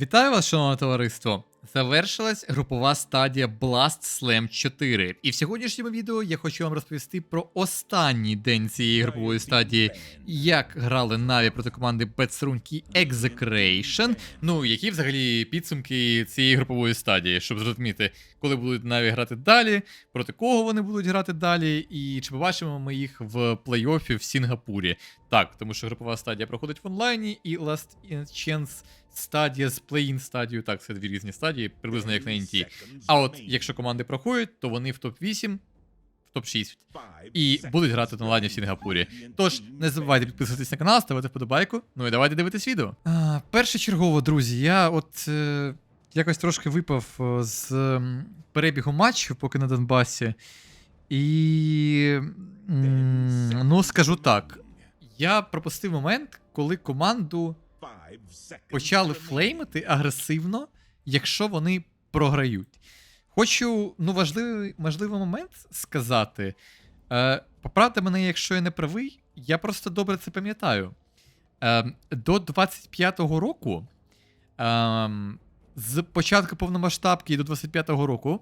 Вітаю вас, шановне товариство! Завершилась групова стадія Blast Slam 4. І в сьогоднішньому відео я хочу вам розповісти про останній день цієї групової стадії, як грали Наві проти команди і Execration. Ну, які взагалі підсумки цієї групової стадії, щоб зрозуміти, коли будуть Наві грати далі, проти кого вони будуть грати далі, і чи побачимо ми їх в плей-офі в Сінгапурі. Так, тому що групова стадія проходить в онлайні, і Last Chance стадія з плей-ін стадією. Так, це дві різні стадії, приблизно як на NT. А от якщо команди проходять, то вони в топ-8, в топ-6 і будуть грати на онлайні в Сінгапурі. Тож не забувайте підписуватись на канал, ставити вподобайку. Ну і давайте дивитись відео. А, першочергово, друзі, я от е, якось трошки випав е, з перебігу матчів, поки на Донбасі. І. м, ну, скажу так. Я пропустив момент, коли команду почали флеймити агресивно, якщо вони програють. Хочу, ну, важливий, важливий момент сказати. Е, поправте мене, якщо я не правий, я просто добре це пам'ятаю. Е, до 25-го року, е, з початку повномасштабки до 25-го року,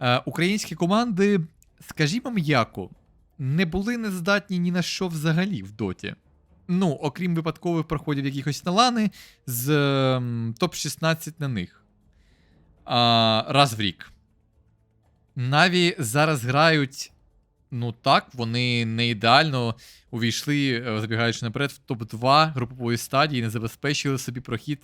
е, українські команди, скажімо м'яко, не були нездатні ні на що взагалі в доті. Ну, окрім випадкових проходів якихось на лани з ем, топ-16 на них. А, раз в рік. Наві зараз грають. Ну так, вони не ідеально увійшли, е, забігаючи наперед, в топ-2 групової стадії, не забезпечили собі прохід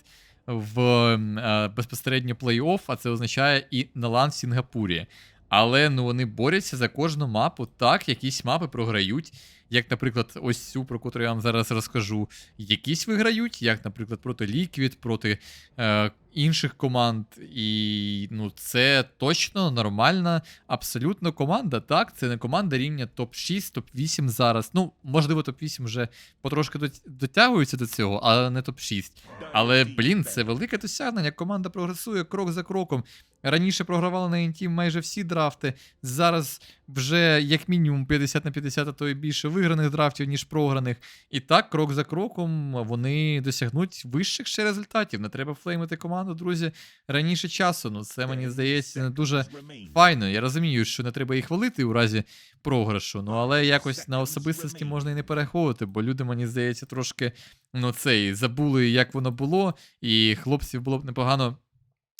в е, безпосередньо плей-офф, а це означає і на лан в Сінгапурі. Але ну вони борються за кожну мапу. Так, якісь мапи програють, як, наприклад, ось цю, про яку я вам зараз розкажу. Якісь виграють, як, наприклад, проти Liquid, проти е, інших команд. І ну, це точно нормальна, абсолютно команда. Так, це не команда рівня топ-6, топ-8 зараз. Ну, можливо, топ-8 вже потрошки дот- дотягується до цього, але не топ-6. Але, блін, це велике досягнення. Команда прогресує крок за кроком. Раніше програвали на Інтім майже всі драфти. Зараз вже як мінімум 50 на 50, а то і більше виграних драфтів, ніж програних. І так, крок за кроком, вони досягнуть вищих ще результатів. Не треба флеймити команду, друзі, раніше часу. Ну, це мені здається не дуже файно. Я розумію, що не треба їх хвалити у разі програшу. Ну але якось на особистості можна і не переходити, бо люди, мені здається, трошки ну цей забули, як воно було, і хлопців було б непогано.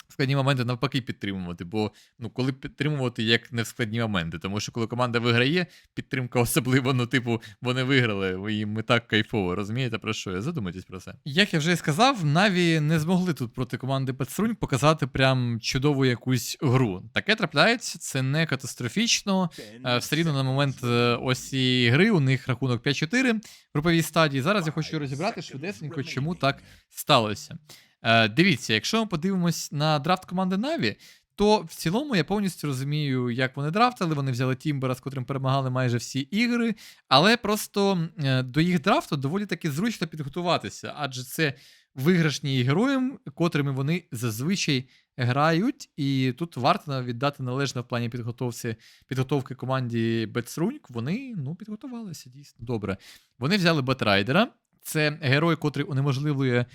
Складні моменти навпаки підтримувати, бо ну коли підтримувати як не в складні моменти, тому що коли команда виграє, підтримка особливо, ну, типу, вони виграли, і ми так кайфово, розумієте про що я? Задумайтесь про це. Як я вже і сказав, Наві не змогли тут проти команди Петсрунь показати прям чудову якусь гру. Таке трапляється, це не катастрофічно. Е, Все рівно на момент е, ось цієї гри у них рахунок 5-4 в груповій стадії. Зараз я хочу розібрати швидесенько, чому так сталося. Е, Дивіться, якщо ми подивимось на драфт команди Наві, то в цілому я повністю розумію, як вони драфтили. Вони взяли Тімбера, з котрим перемагали майже всі ігри, але просто е, до їх драфту доволі таки зручно підготуватися, адже це виграшні героям, котрими вони зазвичай грають. І тут варто віддати належне в плані підготовці, підготовки команді Бетсруньк. Вони ну, підготувалися дійсно добре. Вони взяли Бетрайдера. Це герой, котрий унеможливлює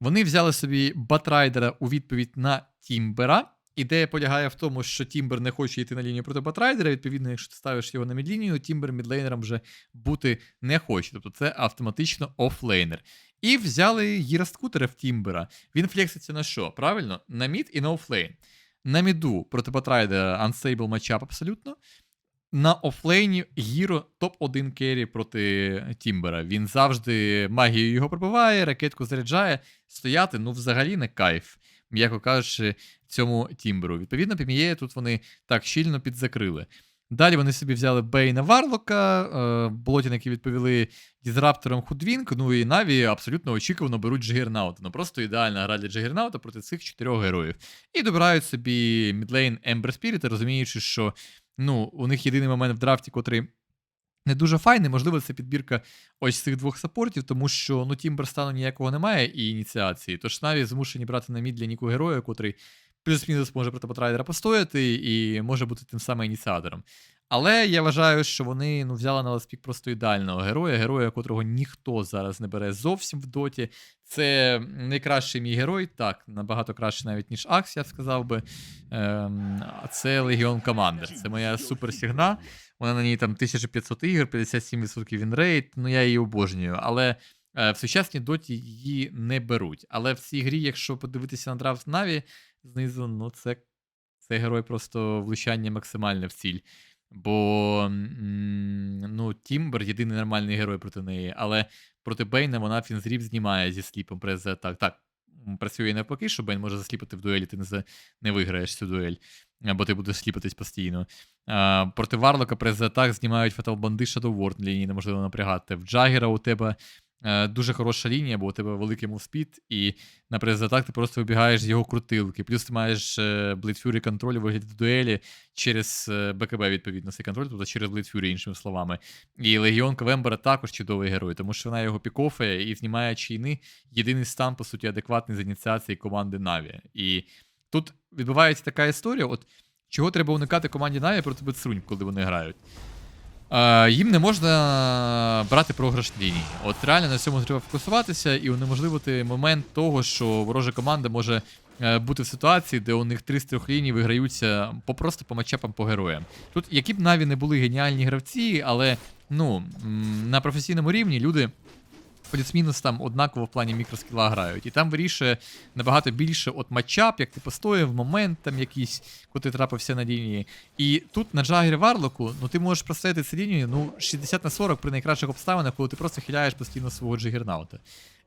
вони взяли собі Батрайдера у відповідь на Тімбера. Ідея полягає в тому, що Тімбер не хоче йти на лінію проти Батрайдера. Відповідно, якщо ти ставиш його на мідлінію, Тімбер мідлейнером вже бути не хоче. Тобто це автоматично офлейнер. І взяли Гіраскутера в Тімбера. Він флекситься на що? Правильно? На мід і на офлейн. На міду проти Батрайдера unstable матчап абсолютно. На офлейні Гіро топ-1 керрі проти Тімбера. Він завжди магією його пробиває, ракетку заряджає. Стояти, ну, взагалі не кайф, м'яко кажучи, цьому Тімберу. Відповідно, Піміє тут вони так щільно підзакрили. Далі вони собі взяли Бейна Варлока, е, Блотіники відповіли Дізраптором Худвінк, ну і Наві абсолютно очікувано беруть Джигернаута. Ну просто ідеальна гра для Джигернаута проти цих чотирьох героїв. І добирають собі мідлейн Ember Spirit, розуміючи, що ну, у них єдиний момент в драфті, котрий не дуже файний. Можливо, це підбірка ось цих двох саппортів, тому що ну, Тімбер стану ніякого немає і ініціації. Тож Наві змушені брати на мід для Ніку героя, котрий плюс-мінус може проти Батрайдера постояти і може бути тим самим ініціатором. Але я вважаю, що вони ну, взяли на ласпік просто ідеального героя, героя, котрого ніхто зараз не бере зовсім в доті. Це найкращий мій герой, так, набагато краще навіть, ніж Акс, я б сказав би. Ем, це Легіон Командер. Це моя суперсігна. Вона на ній там 1500 ігор, 57% вінрейт. Ну я її обожнюю. Але е, в сучасній доті її не беруть. Але в цій грі, якщо подивитися на драфт Наві, знизу, ну це, це герой просто влучання максимальне в ціль. Бо ну, Тімбер єдиний нормальний герой проти неї, але проти Бейна вона фінзріп знімає зі сліпом прес за атак. Так, працює навпаки, що Бен може засліпати в дуелі, ти не, не виграєш цю дуель, бо ти будеш сліпатись постійно. А, проти Варлока прес атак знімають Fatal Банди Shadow Ward лінії, неможливо напрягати. В Джагера у тебе дуже хороша лінія, бо у тебе великий мувспід, і на прес за атак ти просто вибігаєш з його крутилки. Плюс ти маєш е, контроль у вигляді дуелі через е, БКБ, відповідно, цей контроль, тобто через Blade іншими словами. І Легіон Квембера також чудовий герой, тому що вона його пікофає і знімає чайни. Єдиний стан, по суті, адекватний з ініціації команди Наві. І тут відбувається така історія: от чого треба уникати команді Наві проти Бетсрунь, коли вони грають. Е, їм не можна брати програш лінії. От реально на цьому треба фокусуватися і унеможливити момент того, що ворожа команда може е, бути в ситуації, де у них три з трьох ліній виграються по просто по матчапам по героям. Тут, які б наві не були геніальні гравці, але ну, на професійному рівні люди плюс-мінус там однаково в плані мікроскіла грають. І там вирішує набагато більше от матчап, як ти постояв, момент там якийсь, коли ти трапився на лінії. І тут на Джагері Варлоку, ну ти можеш простояти цю лінію ну, 60 на 40 при найкращих обставинах, коли ти просто хиляєш постійно свого джигернаута.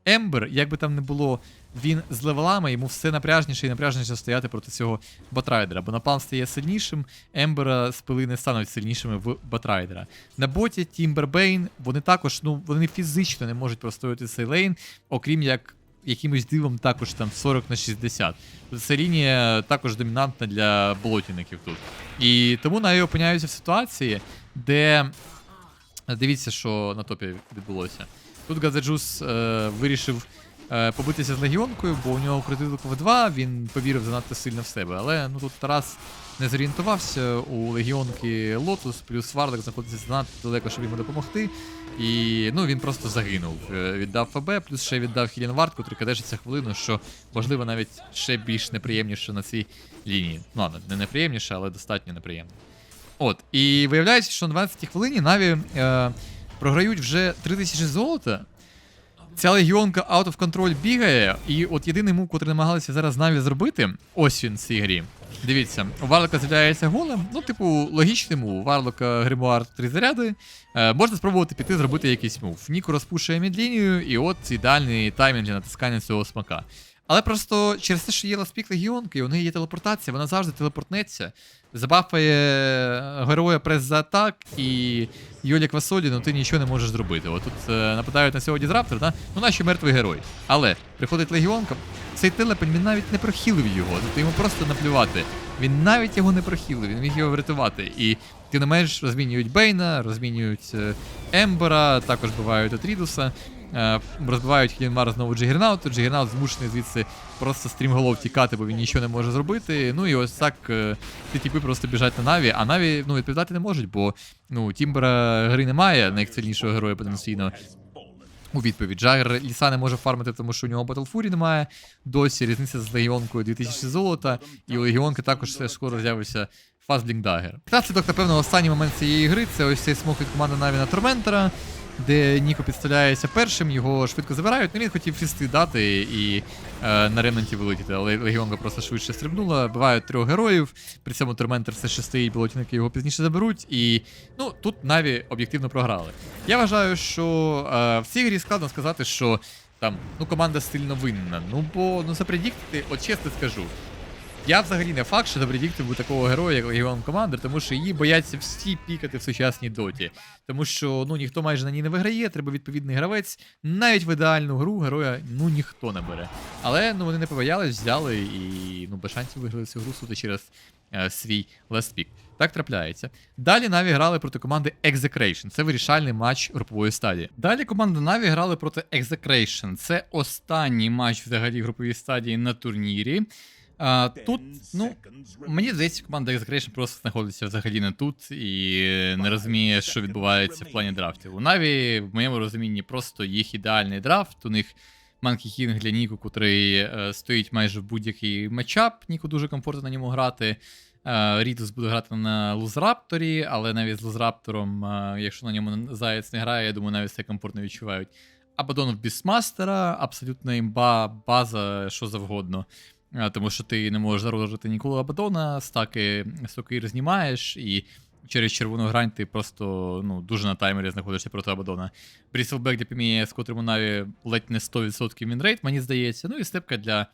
Ембер, як би там не було, він з левелами, йому все напряжніше і напряжніше стояти проти цього Батрайдера. Бо напалм стає сильнішим, Ембера спили не стануть сильнішими в Батрайдера. На боті Тімбербейн, вони також, ну, вони фізично не можуть простояти цей лейн, окрім як якимось дивом також там 40 на 60. Ця лінія також домінантна для болотівників тут. І тому навіть опиняються в ситуації, де. Дивіться, що на топі відбулося. Тут Газаджус е, вирішив е, побитися з легіонкою, бо у нього крутилок В2, він повірив занадто сильно в себе. Але ну тут Тарас не зорієнтувався, у легіонки Лотус, плюс Варлок знаходиться занадто далеко, щоб йому допомогти. І ну, він просто загинув. Е, Віддав ФБ, плюс ще віддав Хілін Вард, котрий кадешиться хвилину, що можливо навіть ще більш неприємніше на цій лінії. Ну, ладно, не неприємніше, але достатньо неприємно. От, і виявляється, що на 12 хвилині Наві е, програють вже 3000 золота. Ця легіонка out of control бігає, і от єдиний мув, який намагалися зараз Наві зробити, ось він в цій грі. Дивіться, Варлока з'являється голем. Ну, типу, логічний мув. Варлока гримуар три заряди. Е, можна спробувати піти зробити якийсь мув. Ніку розпушує мідлінію, і от ідеальний таймінг для натискання цього смака. Але просто через те, що є ласпік легіонки, у неї є телепортація, вона завжди телепортнеться, забафає героя прес за атак, і Йолі Квасолі, ну ти нічого не можеш зробити. От тут е, нападають на цього дізраптор, да? ну наші мертвий герой. Але приходить легіонка, цей телепень він навіть не прохилив його, тобто йому просто наплювати. Він навіть його не прохилив, він міг його врятувати. І ти не менш розмінюють Бейна, розмінюють е, Ембера, також бувають Атрідуса. Е, розбивають Хілінмар знову Джигернауту. Джигернаут змушений звідси просто стрімголов тікати, бо він нічого не може зробити. Ну і ось так е, ті тіпи просто біжать на Наві, а Наві ну, відповідати не можуть, бо ну, Тімбера гри немає, найсильнішого героя потенційно. У відповідь Джагер Ліса не може фармити, тому що у нього Fury немає. Досі різниця з Легіонкою 2000 золота, і у Легіонки також скоро з'явиться Фазблінг Дагер. Наслідок, напевно, останній момент цієї гри це ось цей смок від команди Наві на Торментера, де Ніко підставляється першим, його швидко забирають. Ну він хотів фісти дати і е, на ремонті вилетіти, але Легіонка просто швидше стрибнула. Бувають трьох героїв. При цьому Торментер все ще стоїть, болотники його пізніше заберуть. І ну тут Наві об'єктивно програли. Я вважаю, що е, в цій грі складно сказати, що там ну команда сильно винна. Ну бо ну запредіктити, от чесно скажу. Я взагалі не факт, що запредіктив такого героя, як Легіон Командер, тому що її бояться всі пікати в сучасній доті. Тому що ну ніхто майже на ній не виграє, треба відповідний гравець. Навіть в ідеальну гру героя ну ніхто не бере. Але ну вони не побоялись, взяли і ну без шансів виграли цю гру суто через е, свій last. Так трапляється. Далі Наві грали проти команди Execration. Це вирішальний матч групової стадії. Далі команда Наві грали проти Execration. Це останній матч взагалі групової стадії на турнірі. А, тут, ну, мені здається, команда Execration просто знаходиться взагалі не тут і не розуміє, що відбувається в плані драфтів. У Наві, в моєму розумінні, просто їх ідеальний драфт. У них Monkey King для Ніку, котрий е, стоїть майже в будь-який матчап. Ніку дуже комфортно на ньому грати. Е, Рідус буде грати на Лузрапторі, але навіть з Лузраптором, е, якщо на ньому Заєць не грає, я думаю, навіть це комфортно відчувають. Абадон в Бісмастера, абсолютно імба, база, що завгодно. Е, Тому що ти не можеш зароджувати ніколи Абадона, стаки сокир знімаєш, і через червону грань ти просто ну, дуже на таймері знаходишся проти Абадона. Бріселбек для Пімія, з котрим у Наві ледь не 100% мінрейт, мені здається. Ну і степка для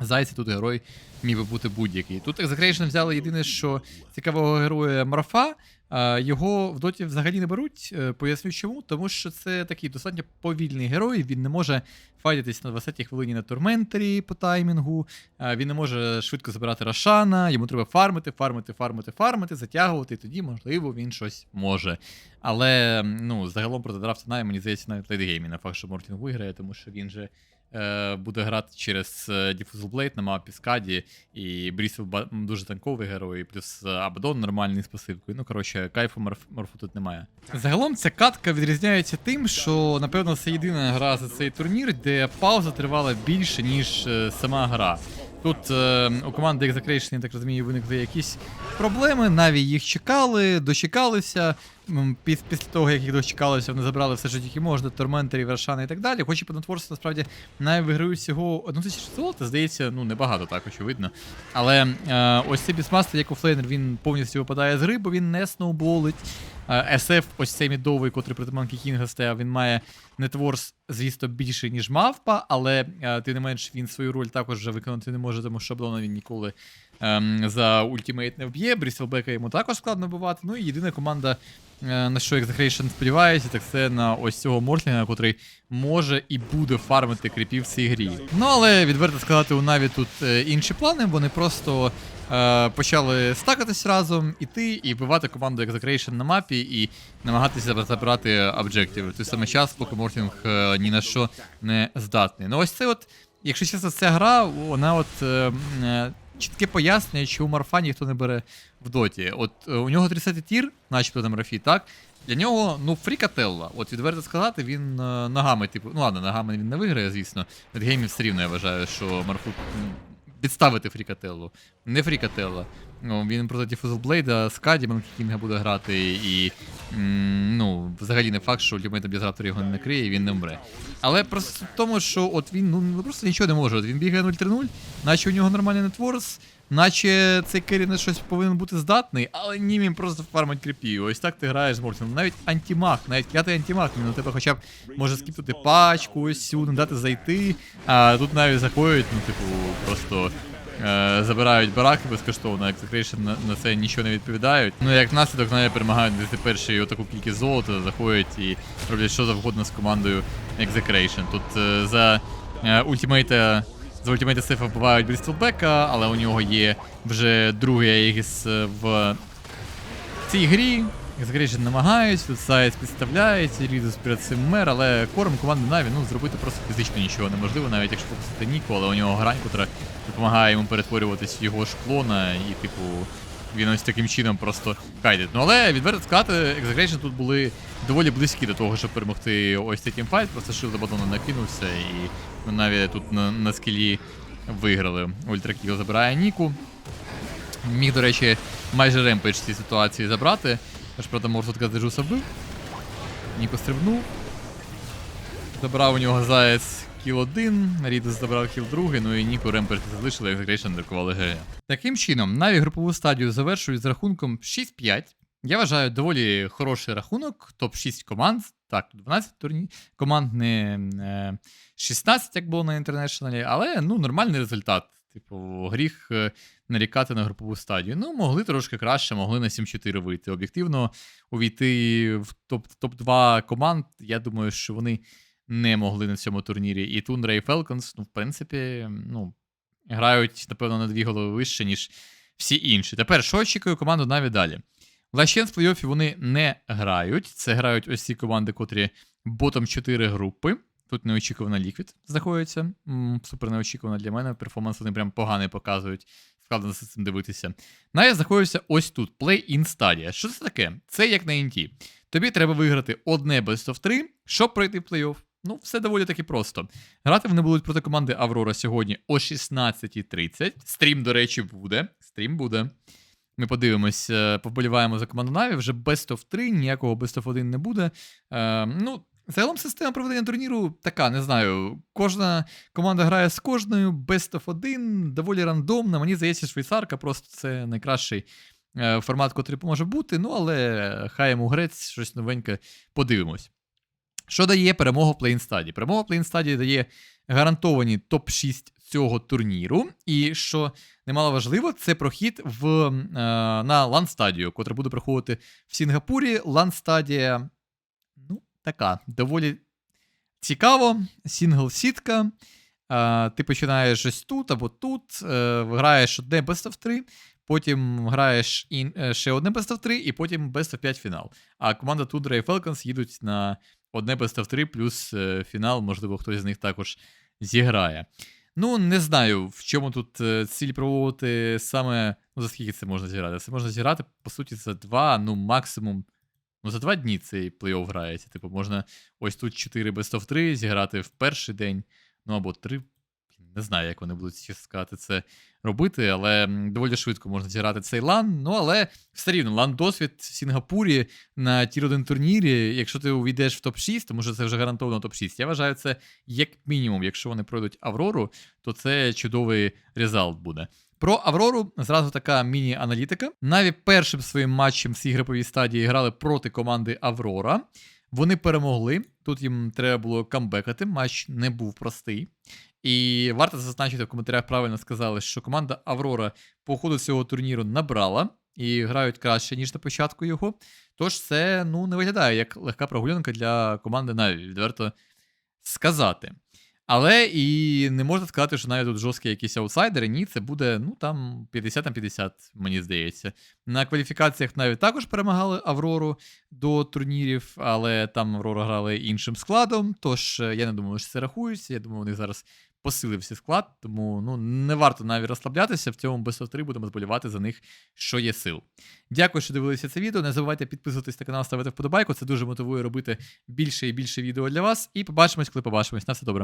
Зайця тут герой міг би бути будь-який. Тут Execration взяли єдине, що цікавого героя Морфа. Його в доті взагалі не беруть. Е, Поясню чому. Тому що це такий достатньо повільний герой. Він не може файтитись на 20-й хвилині на турментері по таймінгу. Він не може швидко забирати Рошана. Йому треба фармити, фармити, фармити, фармити, затягувати, і тоді, можливо, він щось може. Але ну, загалом проти драфта мені здається, навіть лейтгеймі на факт, що Мортін виграє, тому що він же буде грати через е, Diffusal Blade на мапі Скаді, і Брісел дуже танковий герой, плюс е, Абадон нормальний з пасивкою. Ну, коротше, кайфу морф, морфу тут немає. Загалом ця катка відрізняється тим, що, напевно, це єдина гра за цей турнір, де пауза тривала більше, ніж е, сама гра. Тут е, у команди Execration, я так розумію, виникли якісь проблеми. Наві їх чекали, дочекалися. Піс- Після того, як їх дочекалися, вони забрали все, що тільки можна, торментері, вершани і так далі. Хоч і Пенотворці насправді навіть виграють всього одну тисячу золота, здається, ну небагато так, очевидно. Але е, ось цей бісмастер, як у Флейнер, він повністю випадає з гри, бо він не сноуболить. Е, SF, ось цей мідовий, котрий проти Манкі Кінга стояв, він має нетворс, звісно, більше, ніж мавпа, але е, тим не менш він свою роль також вже виконати не може, тому що шаблона він ніколи ем, за ультимейт не вб'є. Бріселбека йому також складно бувати. Ну і єдина команда, е, на що Execration сподівається, так це на ось цього Мортлінга, котрий може і буде фармити кріпів в цій грі. Ну але відверто сказати, у Наві тут е, інші плани, вони просто. е, Почали стакатись разом, іти і вбивати команду Execration на мапі і намагатися забрати об'єктив. Той самий час, поки Мортінг е, ні на що не здатний. Ну ось це от, якщо чесно, ця гра, вона от е, м, е, чітке пояснення, чому Марфа ніхто не бере в доті. От е, у нього 30 тір, начебто на Марфі, так? Для нього, ну, фрікателла. От відверто сказати, він е, ногами, типу, ну ладно, ногами він не виграє, звісно. Від геймів все рівно я вважаю, що Марфу підставити фрікателлу. Не фрікателла. Ну, він проти Фузлблейда, Скаді Кінга буде грати, і ну, взагалі не факт, що Ultimate Disruptor його не накриє і він не вмре. Але просто в тому, що от він ну, просто нічого не може. От він бігає 0-3-0, наче у нього нормальний нетворс, наче цей керрі на щось повинен бути здатний, але ні, він просто фармить кріпів. Ось так ти граєш з Мортіном. Навіть антимаг, навіть п'ятий антимаг, він у тебе хоча б може скіпнути пачку, ось не дати зайти. А тут навіть заходять, ну, типу, просто. е, Забирають бараки безкоштовно, Execration на, на це нічого не відповідають. Ну як наслідок навіть перемагають перші таку кількість золота, заходять і роблять що завгодно з командою Execration. Тут е, за е, ультимейта за ультимейта Сефа вбивають Брістелбека, але у нього є вже другий Аегіс в цій грі. Намагаюсь, тут Сайс підставляється, Рідус перед цим мер, але корм команди Наві ну, зробити просто фізично нічого неможливо, навіть якщо попустити Ніку, але у нього грань, котра допомагає йому перетворюватись в його шклона, і, типу, він ось таким чином просто кайдить. Ну але відверто сказати, Execration тут були доволі близькі до того, щоб перемогти ось цей тімфайт, просто Шил Бадона накинувся, і навіть тут на, на скілі виграли. Ультракіл забирає Ніку. Міг, до речі, майже ремпейдж цій ситуації забрати. Аж правда, Морсот Каздежуса вбив. Ніко стрибнув. Забрав у нього заяць кіл один, Рідус забрав кіл другий, ну і Ніку ремпейдж залишили, як Execration друкували ГГ. Таким чином, Наві групову стадію завершують з рахунком 6-5. Я вважаю доволі хороший рахунок, топ-6 команд. Так, 12 турні... команд, не е, 16, як було на інтернешналі, але ну, нормальний результат. Типу, гріх е, нарікати на групову стадію. Ну, могли трошки краще, могли на 7-4 вийти. Об'єктивно, увійти в топ- топ-2 команд, я думаю, що вони не могли на цьому турнірі. І Тундра, і Falcons, ну, в принципі, ну, грають, напевно, на дві голови вище, ніж всі інші. Тепер, що очікує команду Наві далі? В Лащенс плей-оффі вони не грають. Це грають ось ці команди, котрі ботом 4 групи. Тут неочікувано Ліквід знаходиться. Супер неочікувано для мене. Перформанс вони прям поганий показують. Складно за цим дивитися. Навіть знаходиться ось тут. Play-in стадія. Що це таке? Це як на інті. Тобі треба виграти одне best of 3, щоб пройти в плей-офф. ну, все доволі таки просто. Грати вони будуть проти команди Аврора сьогодні о 16.30. Стрім, до речі, буде. Стрім буде. Ми подивимось, е, поболіваємо за команду Наві. Вже best of 3, ніякого best of 1 не буде. Е, ну, загалом система проведення турніру така, не знаю. Кожна команда грає з кожною, best of 1, доволі рандомна. Мені здається, швейцарка просто це найкращий е, формат, котрий може бути. Ну, але хай йому грець, щось новеньке, подивимось. Що дає перемога в плей-ін стадії? Перемога в плей-ін стадії дає гарантовані топ-6 цього турніру. І що немало важливо, це прохід в, е, на лан-стадію, котра буде проходити в Сінгапурі. Лан-стадія, ну, така, доволі цікаво. Сінгл-сітка. Е, ти починаєш ось тут або тут, е, граєш одне best of 3, потім граєш ін, е, ще одне best of 3, і потім best of 5 фінал. А команда Tundra і Falcons їдуть на одне best of 3 плюс е, фінал, можливо, хтось з них також зіграє. Ну, не знаю, в чому тут е, ціль проводити саме. Ну, за скільки це можна зіграти? Це можна зіграти, по суті, за два, ну, максимум. Ну, за два дні цей плей-офф грається. Типу, можна ось тут 4 best of 3 зіграти в перший день, ну або 3. Не знаю, як вони будуть сказати це робити, але доволі швидко можна зіграти цей лан. Ну, але все рівно, лан досвід в Сінгапурі на тір 1 турнірі, якщо ти увійдеш в топ-6, тому що це вже гарантовано топ-6. Я вважаю, це як мінімум, якщо вони пройдуть Аврору, то це чудовий результат буде. Про Аврору зразу така міні-аналітика. Наві першим своїм матчем в цій груповій стадії грали проти команди Аврора. Вони перемогли. Тут їм треба було камбекати. Матч не був простий. І варто зазначити в коментарях правильно сказали, що команда Аврора по ходу цього турніру набрала і грають краще, ніж на початку його. Тож це ну, не виглядає як легка прогулянка для команди Наві, відверто сказати. Але і не можна сказати, що навіть тут жорсткі якісь аутсайдери. Ні, це буде ну там 50 на 50, мені здається. На кваліфікаціях навіть також перемагали Аврору до турнірів, але там Аврора грали іншим складом. Тож е, я не думаю, що це рахується. Я думаю, них зараз посилився склад, тому ну не варто навіть розслаблятися. В цьому без остри будемо зболівати за них, що є сил. Дякую, що дивилися це відео. Не забувайте підписуватись на канал, ставити вподобайку. Це дуже мотивує робити більше і більше відео для вас. І побачимось, коли побачимось. На все добре.